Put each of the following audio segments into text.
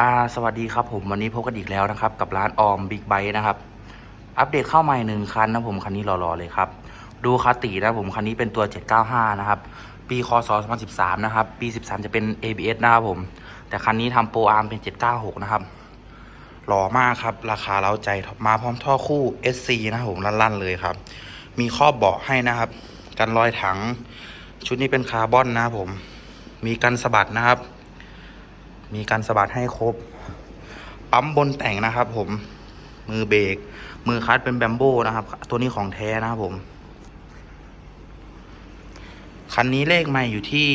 อ่าสวัสดีครับผมวันนี้พบกันอีกแล้วนะครับ กับร้านออมบิ๊กไบค์นะครับ อัปเดตเข้าใหม่หนึ่งคันนะผมคันนี้หล่อๆเลยครับ ดูคาตินะผมคันนี้เป็นตัว 795 นะครับ ปีคศ2013 นะครับ ปี 13 จะเป็น ABS นะครับผม แต่คันนี้ทำโปรอาร์มเป็น 796 นะครับหล่อมากครับ ราคาเล้าใจมาพร้อมท่อคู่ SC นะครับผมลั่นๆ เลยครับ มีครอบเบาะให้นะครับ กันรอยถัง ชุดนี้เป็นคาร์บอนนะครับผม มีกันสะบัดนะครับ มีการสะบัดให้ครบ ปั๊มบนแต่งนะครับ ผม มือเบรก มือคลัตช์เป็นแบมโบนะครับ ตัวนี้ของแท้นะครับผม คันนี้เลขไม่อยู่ที่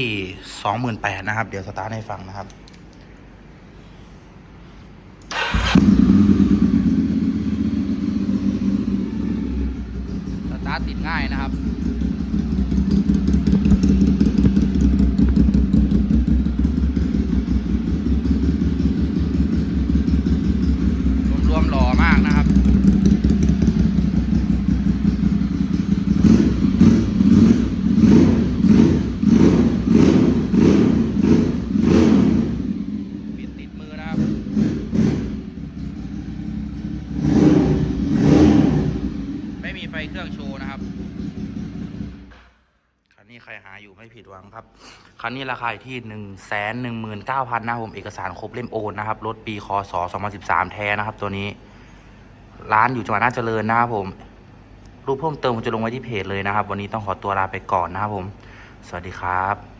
สองหมื่นแปดนะครับ เดี๋ยวสตาร์ทให้ฟังนะครับสตาร์ทติดง่ายนะครับ รวมๆหล่อมากนะครับ ปิดติดมือนะครับ ไม่มีไฟเครื่องโชว์นะครับคันนี้ใครหาอยู่ไม่ผิดหวังครับ คันนี้ราคาที่หนึ่งแสนหนึ่งหมื่นเก้าพันนะครับผมเอกสารครบเล่มโอนนะครับรถปีคศสองพันสิบสามแท้นะครับ ตัวนี้ ร้านอยู่จังหวัดน่าเจริญนะครับผมรูปเพิ่มเติมผมจะลงไว้ที่เพจเลยนะครับ วันนี้ต้องขอตัวลาไปก่อนนะครับผม สวัสดีครับ